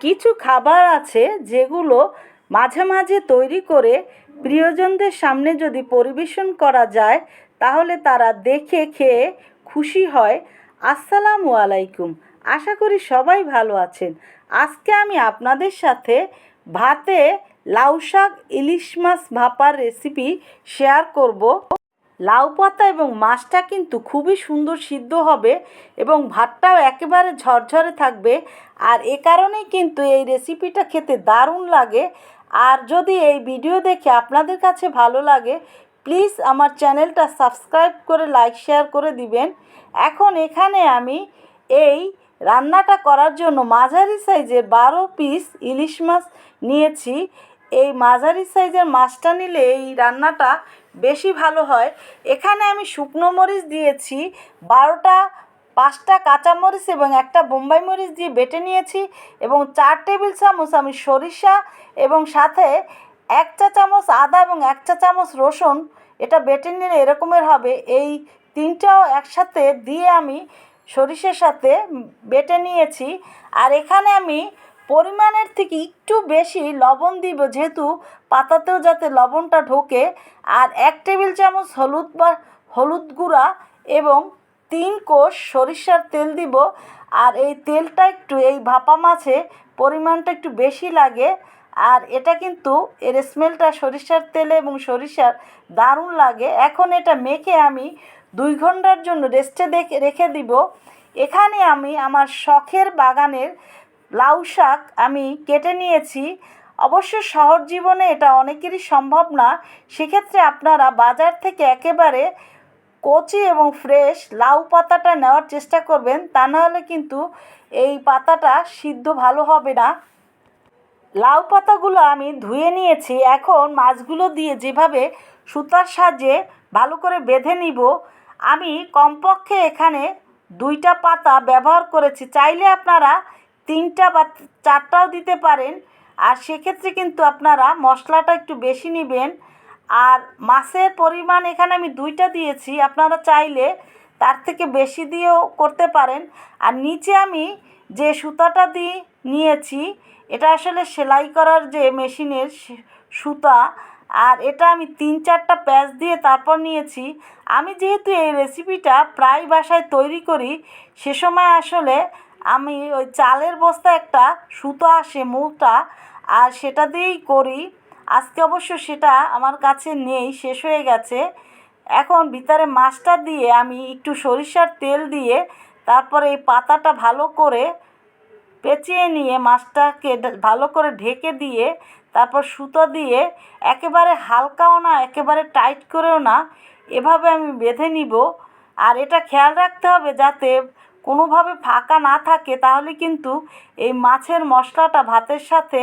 কিছু খাবার আছে যেগুলো মাঝে মাঝে তৈরি করে প্রিয়জনদের সামনে যদি পরিবেশন করা যায়, তাহলে তারা দেখে খেয়ে খুশি হয়। আসসালামু আলাইকুম। আশা করি সবাই ভালো আছেন। আজকে আমি আপনাদের সাথে ভাতে লাউ শাক ইলিশ মাছ ভাপার রেসিপি শেয়ার করব। লাউ পাতা এবং মাছটা কিন্তু খুবই সুন্দর সিদ্ধ হবে এবং ভাতটাও একেবারে ঝরঝরে থাকবে। আর এ কারণেই কিন্তু এই রেসিপিটা খেতে দারুণ লাগে। আর যদি এই ভিডিও দেখে আপনাদের কাছে ভালো লাগে প্লিজ আমার চ্যানেলটা সাবস্ক্রাইব করে লাইক শেয়ার করে দিবেন। এখন এখানে আমি এই রান্নাটা করার জন্য মাঝারি সাইজের বারো পিস ইলিশ মাছ নিয়েছি। এই মাঝারি সাইজের মাছটা নিলে এই রান্নাটা বেশি ভালো হয়। এখানে আমি শুকনো মরিচ দিয়েছি, বারোটা, পাঁচটা কাঁচামরিচ এবং একটা বোম্বাই মরিচ দিয়ে বেটে নিয়েছি এবং চার টেবিল চামচ আমি সরিষা এবং সাথে এক চা চামচ আদা এবং এক চা চামচ রসুন। এটা বেটে নিলে এরকমের হবে। এই তিনটাও একসাথে দিয়ে আমি সরিষার সাথে বেটে নিয়েছি। আর এখানে আমি পরিমাণের থেকে একটু বেশি লবণ দিব যেহেতু পাতাতেও যাতে লবণটা ঢোকে। আর এক টেবিল চামচ হলুদ বা, হলুদ গুঁড়া এবং তিন কোষ সরিষার তেল দিব। আর এই তেলটা একটু, এই ভাপা মাছে পরিমাণটা একটু বেশি লাগে। আর এটা কিন্তু এর স্মেলটা সরিষার তেলে এবং সরিষার দারুণ লাগে। এখন এটা মেখে আমি দুই ঘণ্টার জন্য রেস্টে দেখে, রেখে দিব। এখানে আমি আমার শখের বাগানের লাউ শাক আমি কেটে নিয়েছি। অবশ্য শহর জীবনে এটা অনেকেরই সম্ভব না। সেক্ষেত্রে আপনারা বাজার থেকে একেবারে কচি এবং ফ্রেশ লাউ পাতাটা নেওয়ার চেষ্টা করবেন। তা নাহলে কিন্তু এই পাতাটা সিদ্ধ ভালো হবে না। লাউ পাতাগুলো আমি ধুয়ে নিয়েছি। এখন মাছগুলো দিয়ে যেভাবে সুতার সাহায্যে ভালো করে বেঁধে নিব, আমি কমপক্ষে এখানে দুইটা পাতা ব্যবহার করেছি। চাইলে আপনারা তিনটা বা চারটাও দিতে পারেন। আর সেক্ষেত্রে কিন্তু আপনারা মশলাটা একটু বেশি নেবেন। আর মাছের পরিমাণ এখানে আমি দুইটা দিয়েছি। আপনারা চাইলে তার থেকে বেশি দিয়েও করতে পারেন। আর নিচে আমি যে সুতাটা দিয়ে নিয়েছি, এটা আসলে সেলাই করার যে মেশিনের সুতা, আর এটা আমি তিন চারটা প্যাচ দিয়ে তারপর নিয়েছি। আমি যেহেতু এই রেসিপিটা প্রায় বাসায় তৈরি করি, সে সময় আসলে আমি ওই চালের বস্তা একটা সুতো আসে, মূলটা, আর সেটা দিয়েই করি। আজকে অবশ্য সেটা আমার কাছে নেই, শেষ হয়ে গেছে। এখন ভিতরে মাছটা দিয়ে আমি একটু সরিষার তেল দিয়ে তারপরে এই পাতাটা ভালো করে পেঁচিয়ে নিয়ে মাছটাকে ভালো করে ঢেকে দিয়ে তারপর সুতো দিয়ে একেবারে হালকাও না, একেবারে টাইট করেও না, এভাবে আমি বেঁধে নিব। আর এটা খেয়াল রাখতে হবে যাতে কোনোভাবে ফাঁকা না থাকে, তাহলে কিন্তু এই মাছের মশলাটা ভাতের সাথে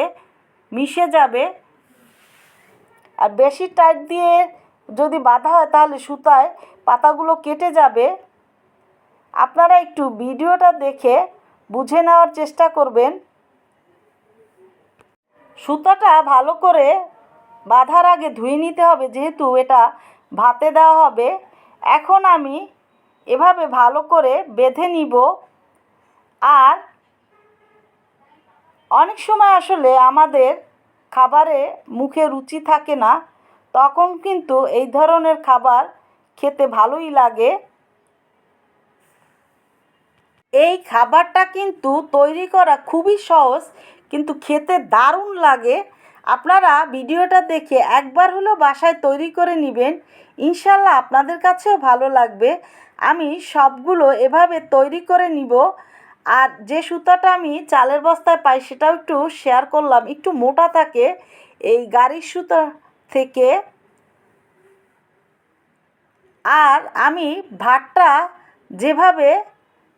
মিশে যাবে। আর বেশি টাইট দিয়ে যদি বাঁধা হয় তাহলে সুতায় পাতাগুলো কেটে যাবে। আপনারা একটু ভিডিওটা দেখে বুঝে নেওয়ার চেষ্টা করবেন। সুতাটা ভালো করে বাঁধার আগে ধুয়ে নিতে হবে, যেহেতু এটা ভাতে দেওয়া হবে। এখন আমি এভাবে ভালো করে বেঁধে নিব। আর অনেক সময় আসলে আমাদের খাবারে মুখে রুচি থাকে না, তখন কিন্তু এই ধরনের খাবার খেতে ভালোই লাগে। এই খাবারটা কিন্তু তৈরি করা খুবই সহজ, কিন্তু খেতে দারুণ লাগে। আপনারা ভিডিওটা দেখে একবার হলেও বাসায় তৈরি করে নেবেন। ইনশাল্লাহ আপনাদের কাছেও ভালো লাগবে। আমি সবগুলো এভাবে তৈরি করে নিব আর যে সুতাটা আমি চালের বস্তায় পাই সেটাও একটু শেয়ার করলাম। একটু মোটা থাকে। এই গাড়ির সুতা থেকে আর আমি ভাতটা যেভাবে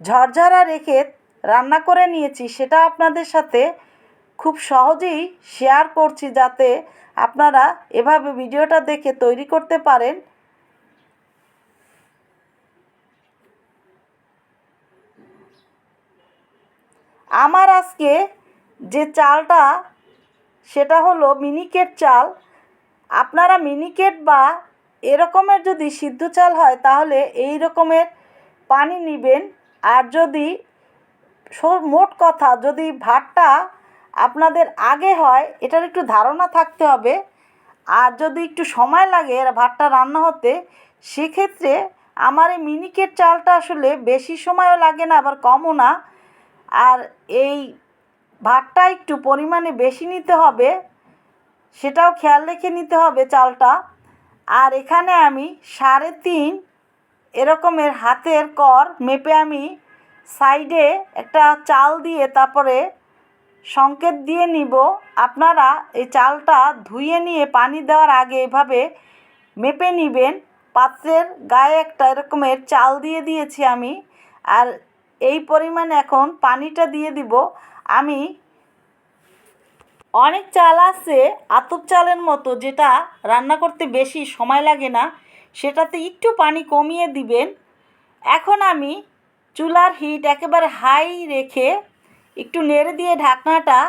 ঝরঝরা রেখে রান্না করে নিয়েছি সেটা আপনাদের সাথে খুব সহজেই শেয়ার করছি যাতে আপনারা এভাবে ভিডিওটা দেখে তৈরি করতে পারেন। আমার আজকে যে চালটা, সেটা হলো মিনিকেট চাল। আপনারা মিনিকেট বা এরকমের যদি সিদ্ধ চাল হয়, তাহলে এই রকমের পানি নেবেন। আর যদি মোট কথা, যদি ভাতটা আপনাদের আগে হয়, এটার একটু ধারণা থাকতে হবে। আর যদি একটু সময় লাগে ভাতটা রান্না হতে, সেক্ষেত্রে আমার এই মিনিকেট চালটা আসলে বেশি সময়ও লাগে না, আবার কমও না। আর এই ভাতটা একটু পরিমাণে বেশি নিতে হবে, সেটাও খেয়াল রেখে নিতে হবে চালটা। আর এখানে আমি সাড়ে তিন এরকমের হাতের কর মেপে আমি সাইডে একটা চাল দিয়ে তারপরে সংকেত দিয়ে নিব। আপনারা এই চালটা ধুয়ে নিয়ে পানি দেওয়ার আগে এভাবে মেপে নেবেন। পাত্রের গায়ে একটা এরকমের চাল দিয়ে দিয়েছি আমি। আর এই পরিমাণ এখন পানিটা দিয়ে দিব। আমি অনেক চাল আছে, আতপ চালের মতো, যেটা রান্না করতে বেশি সময় লাগে না। সেটাতে একটু পানি কমিয়ে দিবেন। এখন আমি চুলার হিট একেবারে হাই রেখে একটু নেড়ে দিয়ে ঢাকনাটা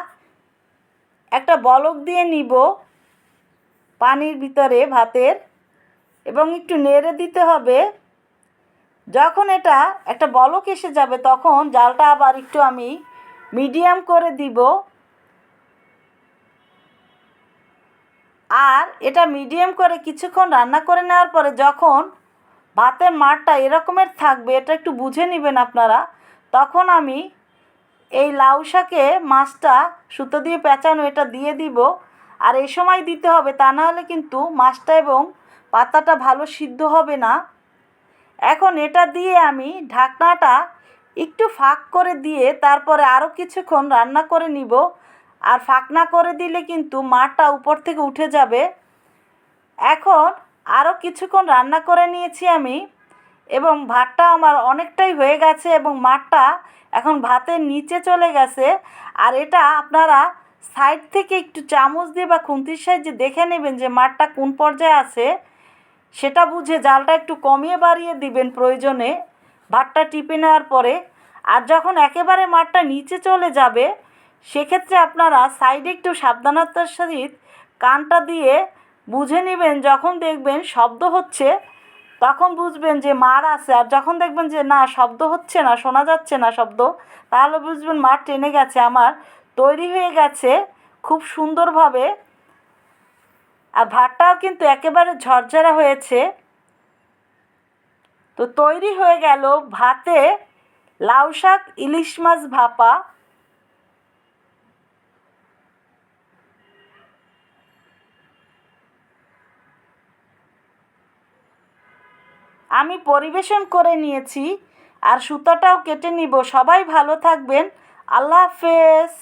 একটা বলক দিয়ে নিব পানির ভিতরে ভাতের। এবং একটু নেড়ে দিতে হবে। যখন এটা একটা বলক এসে যাবে, তখন জালটা আবার একটু আমি মিডিয়াম করে দিব। আর এটা মিডিয়াম করে কিছুক্ষণ রান্না করে নেওয়ার পরে যখন ভাতের মারটা এরকমের থাকবে, এটা একটু বুঝে নেবেন আপনারা, তখন আমি এই লাউ শাকে মাছটা সুতো দিয়ে পেঁচানো এটা দিয়ে দিব। আর এই সময় দিতে হবে, তা না হলে কিন্তু মাছটা এবং পাতাটা ভালো সিদ্ধ হবে না। এখন এটা দিয়ে আমি ঢাকনাটা একটু ফাঁক করে দিয়ে তারপরে আরও কিছুক্ষণ রান্না করে নিব। আর ফাঁক না করে দিলে কিন্তু মাঠটা উপর থেকে উঠে যাবে। এখন আরও কিছুক্ষণ রান্না করে নিয়েছি আমি এবং ভাতটা আমার অনেকটাই হয়ে গেছে এবং মাঠটা এখন ভাতের নিচে চলে গেছে। আর এটা আপনারা সাইড থেকে একটু চামচ দিয়ে বা খুন্তির সাহায্যে দেখে নেবেন যে মাঠটা কোন পর্যায়ে আছে। সেটা বুঝে জালটা একটু কমিয়ে বাড়িয়ে দিবেন প্রয়োজনে। ভাতটা টিপে নেওয়ার পরে আর যখন একেবারে মাঠটা নিচে চলে যাবে, সেক্ষেত্রে আপনারা সাইডে একটু সাবধানতার সহিত কানটা দিয়ে বুঝে নেবেন, যখন দেখবেন শব্দ হচ্ছে, তখন বুঝবেন যে মার আছে। আর যখন দেখবেন যে না, শব্দ হচ্ছে না, শোনা যাচ্ছে না শব্দ, তাহলে বুঝবেন মার টেনে গেছে। আমার তৈরি হয়ে গেছে খুব সুন্দরভাবে আর ভাতটাও কিন্তু একেবারে ঝরঝরা হয়েছে। তো তৈরি হয়ে গেল ভাতে লাউ শাক, ইলিশ মাছ ভাপা। আমি পরিবেশন করে নিয়েছি আর সুতোটাও কেটে নিব। সবাই ভালো থাকবেন। আল্লাহ হাফেজ।